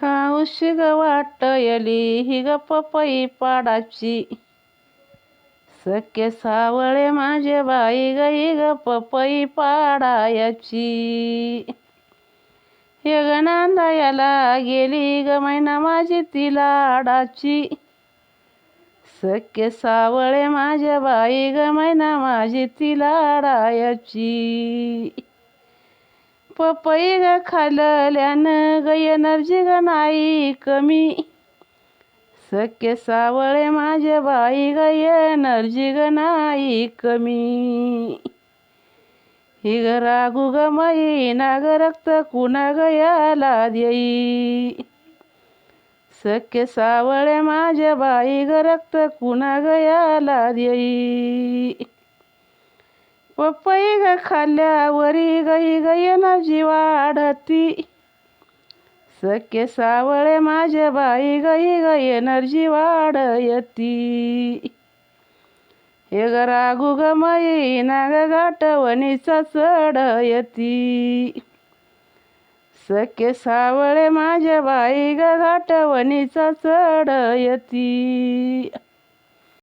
खाऊशी ग वाटयली ही ग पपई पाडाची? सख्य सावळे माझे बाई ग ही ग पपई पाडायची. हे ग नांदायाला गेली ग मैना माझी ती लाडाची. सख्य सावळे माझ्या बाई ग मैना माझी ती लाडायची. पपई ग खाल्ल्यानं ग एनर्जी ग नाही कमी. सख्य सावळे माझ्या बाई ग एनर्जी ग नाही कमी. ही ग रागू ग मई नाग रक्त कुणा ग याला देई? सख्य सावळे माझ्या बाई ग रक्त कुणा ग याला देई? पपई ग खाल्ल्यावरी गई ग एनर्जी वाढती. सख्य सावळे माझ्या बाई गई ग एनर्जी वाढयती हे ग रागू ग मई नाग गाठवणीचा चढयती सख्य सावळे माझ्या बाई ग गाठवणीचा चढयती